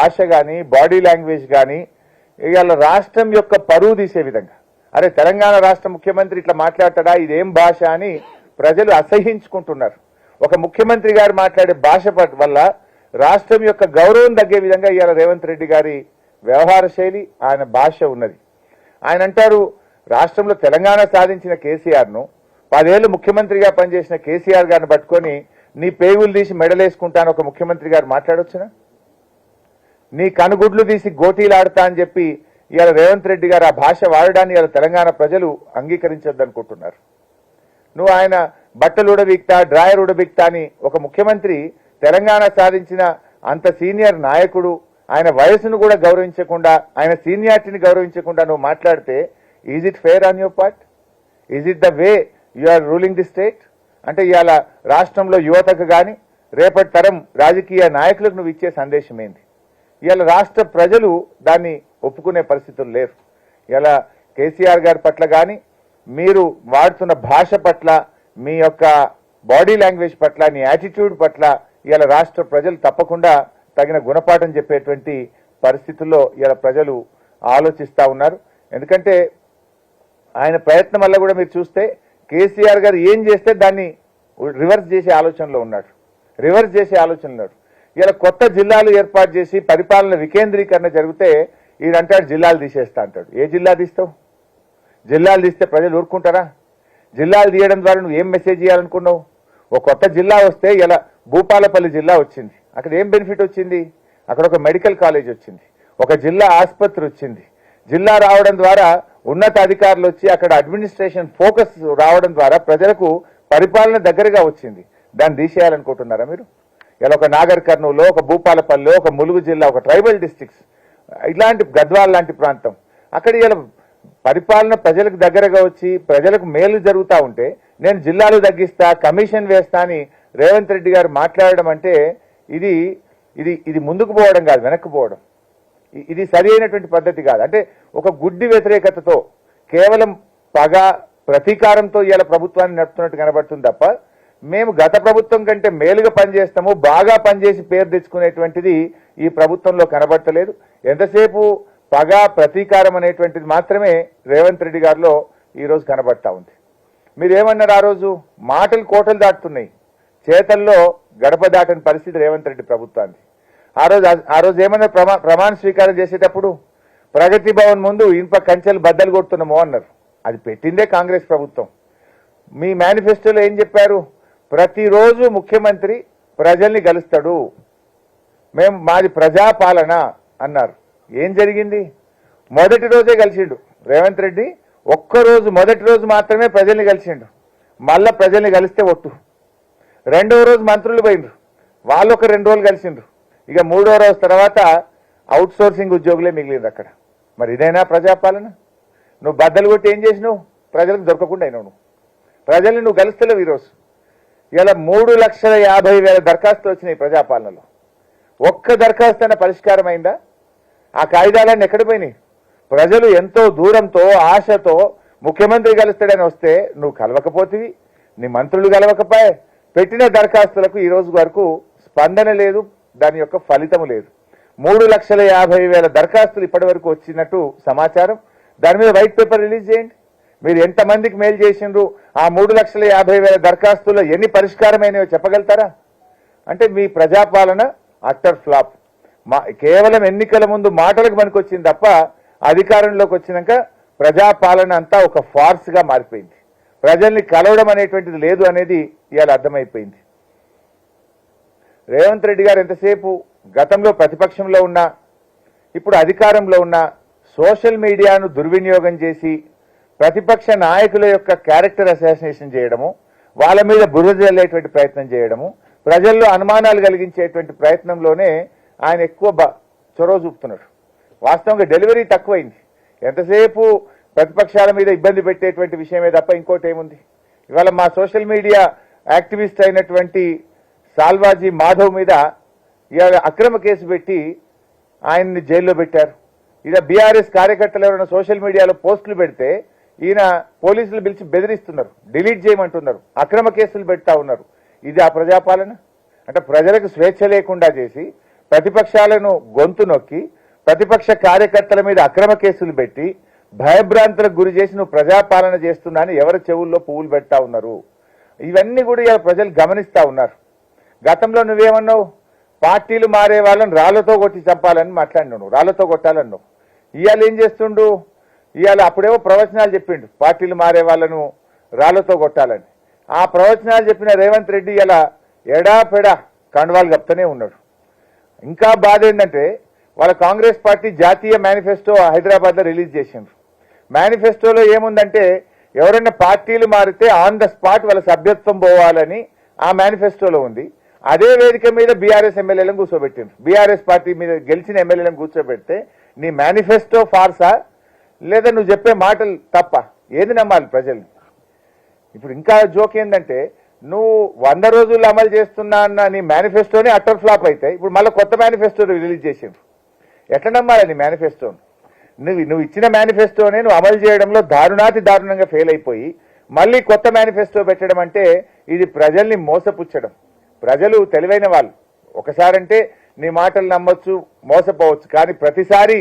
భాష కానీ body language కానీ ఇవాళ రాష్ట్రం యొక్క పరువు తీసే విధంగా. అరే తెలంగాణ రాష్ట్ర ముఖ్యమంత్రి ఇట్లా మాట్లాడతాడా? ఇదేం భాష అని ప్రజలు అసహించుకుంటున్నారు. ఒక ముఖ్యమంత్రి గారు మాట్లాడే భాష పట్- వల్ల రాష్ట్రం యొక్క గౌరవం తగ్గే విధంగా ఇవాళ రేవంత్ రెడ్డి గారి వ్యవహార శైలి ఆయన భాష ఉన్నది. ఆయన అంటారు రాష్ట్రంలో తెలంగాణ సాధించిన కేసీఆర్ను పదేళ్ళు ముఖ్యమంత్రిగా పనిచేసిన కేసీఆర్ గారిని పట్టుకొని నీ పేగులు తీసి మెడలేసుకుంటాను ఒక ముఖ్యమంత్రి గారు మాట్లాడొచ్చునా? నీ కనుగుడ్లు తీసి గోటీలాడతా అని చెప్పి ఇవాళ రేవంత్ రెడ్డి గారు ఆ భాష వాడడాన్ని ఇవాళ తెలంగాణ ప్రజలు అంగీకరించొద్దనుకుంటున్నారు. నువ్వు ఆయన బట్టలు ఉడబిక్తా డ్రాయర్ ఉడబిక్తా అని ఒక ముఖ్యమంత్రి తెలంగాణ సాధించిన అంత సీనియర్ నాయకుడు ఆయన వయసును కూడా గౌరవించకుండా ఆయన సీనియారిటీని గౌరవించకుండా నువ్వు మాట్లాడితే is it fair on your part is it the way you are ruling the state అంటే ఇవాళ రాష్ట్రంలో యువతకు కానీ రేపటి తరం రాజకీయ నాయకులకు నువ్వు ఇచ్చే సందేశం ఏంది? ఇవాళ రాష్ట్ర ప్రజలు దాన్ని ఒప్పుకునే పరిస్థితులు లేవు. ఇలా కేసీఆర్ గారి పట్ల కానీ మీరు వాడుతున్న భాష పట్ల మీ యొక్క బాడీ లాంగ్వేజ్ పట్ల నీ యాటిట్యూడ్ పట్ల ఇలా రాష్ట్ర ప్రజలు తప్పకుండా తగిన గుణపాఠం చెప్పేటువంటి పరిస్థితుల్లో ఇలా ప్రజలు ఆలోచిస్తూ ఉన్నారు. ఎందుకంటే ఆయన ప్రయత్నం వల్ల కూడా మీరు చూస్తే కేసీఆర్ గారు ఏం చేస్తే దాన్ని రివర్స్ చేసే ఆలోచనలో ఉన్నాడు రివర్స్ చేసే ఆలోచనలో ఉన్నాడు ఇలా కొత్త జిల్లాలు ఏర్పాటు చేసి పరిపాలన వికేంద్రీకరణ జరిగితే ఈయనంటాడు జిల్లాలు తీసేస్తా అంటాడు. ఏ జిల్లా తీస్తావు? జిల్లాలు తీస్తే ప్రజలు ఊరుకుంటారా? జిల్లాలు తీయడం ద్వారా నువ్వు ఏం మెసేజ్ చేయాలనుకున్నావు ఒక కొత్త జిల్లా వస్తే ఇలా భూపాలపల్లి జిల్లా వచ్చింది. అక్కడ ఏం బెనిఫిట్ వచ్చింది? అక్కడ ఒక మెడికల్ కాలేజ్ వచ్చింది. ఒక జిల్లా ఆసుపత్రి వచ్చింది. జిల్లా రావడం ద్వారా ఉన్నత అధికారులు వచ్చి అక్కడ అడ్మినిస్ట్రేషన్ ఫోకస్ రావడం ద్వారా ప్రజలకు పరిపాలన దగ్గరగా వచ్చింది. దాన్ని తీసేయాలనుకుంటున్నారా మీరు? ఇలా ఒక నాగర్ కర్నూలు ఒక భూపాలపల్లి ఒక ములుగు జిల్లా ఒక ట్రైబల్ డిస్టిక్స్ ఇలాంటి గద్వాల్ లాంటి ప్రాంతం. అక్కడ ఇలా పరిపాలన ప్రజలకు దగ్గరగా వచ్చి ప్రజలకు మేలు జరుగుతూ ఉంటే నేను జిల్లాలు తగ్గిస్తా కమిషన్ వేస్తా అని రేవంత్ రెడ్డి గారు మాట్లాడడం అంటే ఇది ఇది ఇది ముందుకు పోవడం కాదు వెనక్కి పోవడం. ఇది సరి అయినటువంటి పద్ధతి కాదు. అంటే ఒక గుడ్డి వ్యతిరేకతతో కేవలం పగ ప్రతీకారంతో ఇవాళ ప్రభుత్వాన్ని నడుపుతున్నట్టు కనబడుతుంది తప్ప మేము గత ప్రభుత్వం కంటే మేలుగా పనిచేస్తాము బాగా పనిచేసి పేరు తెచ్చుకునేటువంటిది ఈ ప్రభుత్వంలో కనబడతలేదు. ఎంతసేపు పగ ప్రతీకారం అనేటువంటిది మాత్రమే రేవంత్ రెడ్డి గారిలో ఈరోజు కనబడతా ఉంది. మీరేమన్నారు ఆ రోజు? మాటలు కోటలు దాటుతున్నాయి. చేతల్లో గడప దాటని పరిస్థితి రేవంత్ రెడ్డి ప్రభుత్వాన్ని ఆ రోజు ఆ రోజు ఏమన్నారు ప్రమా ప్రమాణ స్వీకారం చేసేటప్పుడు ప్రగతి భవన్ ముందు ఇనుప కంచెలు బద్దలు కొడుతున్నామో అన్నారు. అది పెట్టిందే కాంగ్రెస్ ప్రభుత్వం. మీ మేనిఫెస్టోలో ఏం చెప్పారు? ప్రతిరోజు ముఖ్యమంత్రి ప్రజల్ని కలుస్తాడు మేము మాది ప్రజాపాలన అన్నారు. ఏం జరిగింది? మొదటి రోజే కలిసిండు రేవంత్ రెడ్డి ఒక్కరోజు మొదటి రోజు మాత్రమే ప్రజల్ని కలిసిండు మళ్ళా ప్రజల్ని కలిస్తే ఒట్టు. రెండవ రోజు మంత్రులు పోయిండ్రు. వాళ్ళు ఒక రెండు రోజులు కలిసిండ్రు ఇక మూడో రోజు తర్వాత అవుట్ సోర్సింగ్ ఉద్యోగులే మిగిలింది అక్కడ. మరి ఇదేనా ప్రజాపాలన? నువ్వు బద్దలు కొట్టి ఏం చేసినావు? ప్రజలకు దొరకకుండా అయినావు నువ్వు. ప్రజల్ని నువ్వు కలుస్తలేవు ఈరోజు. ఇలా మూడు లక్షల యాభై వేల దరఖాస్తులు వచ్చినాయి ప్రజాపాలనలో. ఒక్క దరఖాస్తు అయినా పరిష్కారం అయిందా ఆ కాగితాలన్నీ ఎక్కడ పోయినాయి? ప్రజలు ఎంతో దూరంతో ఆశతో ముఖ్యమంత్రి కలుస్తాడని వస్తే నువ్వు కలవకపోతివి నీ మంత్రులు కలవకపోయే. పెట్టిన దరఖాస్తులకు ఈ రోజు వరకు స్పందన లేదు దాని యొక్క ఫలితము లేదు. మూడు లక్షల యాభై వేల దరఖాస్తులు ఇప్పటి వరకు వచ్చినట్టు సమాచారం. దాని మీద వైట్ పేపర్ రిలీజ్ చేయండి. మీరు ఎంతమందికి మేలు చేసిండ్రు? ఆ మూడు లక్షల యాభై వేల దరఖాస్తుల్లో ఎన్ని పరిష్కారమైనవో చెప్పగలుగుతారా? అంటే మీ ప్రజాపాలన అట్టర్ ఫ్లాప్. మా కేవలం ఎన్నికల ముందు మాటలకు పనికొచ్చింది తప్ప అధికారంలోకి వచ్చినాక ప్రజాపాలన అంతా ఒక ఫార్స్గా మారిపోయింది. ప్రజల్ని కలవడం అనేటువంటిది లేదు అనేది ఇవాళ అర్థమైపోయింది. రేవంత్ రెడ్డి గారు ఎంతసేపు గతంలో ప్రతిపక్షంలో ఉన్నా ఇప్పుడు అధికారంలో ఉన్న సోషల్ మీడియాను దుర్వినియోగం చేసి ప్రతిపక్ష నాయకుల యొక్క క్యారెక్టర్ అసాసినేషన్ చేయడము వాళ్ళ మీద బురద జల్లేటువంటి ప్రయత్నం చేయడము ప్రజల్లో అనుమానాలు కలిగించేటువంటి ప్రయత్నంలోనే ఆయన ఎక్కువ బ- చొరవ చూపుతున్నాడు. వాస్తవంగా డెలివరీ తక్కువైంది. ఎంతసేపు ప్రతిపక్షాల మీద ఇబ్బంది పెట్టేటువంటి విషయమే తప్ప ఇంకోటి ఏముంది? ఇవాళ మా సోషల్ మీడియా యాక్టివిస్ట్ అయినటువంటి సాల్వాజీ మాధవ్ మీద ఇవాళ అక్రమ కేసు పెట్టి ఆయన్ని జైల్లో పెట్టారు. ఇక బీఆర్ఎస్ కార్యకర్తలు ఎవరైనా సోషల్ మీడియాలో పోస్టులు పెడితే ఈయన పోలీసులు పిలిచి బెదిరిస్తున్నారు డిలీట్ చేయమంటున్నారు అక్రమ కేసులు పెడతా ఉన్నారు. ఇది ఆ ప్రజాపాలన? అంటే ప్రజలకు స్వేచ్ఛ లేకుండా చేసి ప్రతిపక్షాలను గొంతు నొక్కి ప్రతిపక్ష కార్యకర్తల మీద అక్రమ కేసులు పెట్టి భయభ్రాంతులకు గురి చేసి నువ్వు ప్రజాపాలన చేస్తున్నా అని ఎవరి చెవుల్లో పువ్వులు పెడతా ఉన్నారు? ఇవన్నీ కూడా ఇలా ప్రజలు గమనిస్తా ఉన్నారు. గతంలో నువ్వేమన్నావు? పార్టీలు మారే వాళ్ళని రాళ్ళతో కొట్టి చంపాలని మాట్లాడినావు రాళ్ళతో కొట్టాలన్నావు. ఇవాళ ఏం చేస్తుండు? ఇవాళ అప్పుడేమో ప్రవచనాలు చెప్పిండు. పార్టీలు మారే వాళ్ళను రాళ్ళతో కొట్టాలని. ఆ ప్రవచనాలు చెప్పిన రేవంత్ రెడ్డి ఇలా ఎడాపెడా కండవాలు కప్తూనే ఉన్నాడు. ఇంకా బాధ ఏంటంటే వాళ్ళ కాంగ్రెస్ పార్టీ జాతీయ మేనిఫెస్టో హైదరాబాద్లో రిలీజ్ చేసిండ్రు. మేనిఫెస్టోలో ఏముందంటే ఎవరైనా పార్టీలు మారితే ఆన్ ద స్పాట్ వాళ్ళ సభ్యత్వం పోవాలని ఆ మేనిఫెస్టోలో ఉంది. అదే వేదిక మీద బీఆర్ఎస్ ఎమ్మెల్యేలను కూర్చోబెట్టిండ్రు. బీఆర్ఎస్ పార్టీ మీద గెలిచిన ఎమ్మెల్యేలను కూర్చోబెడితే నీ మేనిఫెస్టో ఫార్సా? లేదా నువ్వు చెప్పే మాటలు తప్ప. ఏది నమ్మాలి ప్రజల్ని ఇప్పుడు ఇంకా జోక్ ఏంటంటే నువ్వు వంద రోజులు అమలు చేస్తున్నా అన్న నీ మేనిఫెస్టోని అటర్ ఫ్లాప్ అయితే ఇప్పుడు మళ్ళీ కొత్త మేనిఫెస్టో రిలీజ్ చేసిండ్రు ఎట్లా నమ్మాలి నీ మేనిఫెస్టోను నువ్వు నువ్వు ఇచ్చిన మేనిఫెస్టోనే నువ్వు అమలు చేయడంలో దారుణాతి దారుణంగా ఫెయిల్ అయిపోయి మళ్ళీ కొత్త మేనిఫెస్టో పెట్టడం అంటే ఇది ప్రజల్ని మోసపుచ్చడం. ప్రజలు తెలివైన వాళ్ళు. ఒకసారంటే నీ మాటలు నమ్మొచ్చు మోసపోవచ్చు కానీ ప్రతిసారి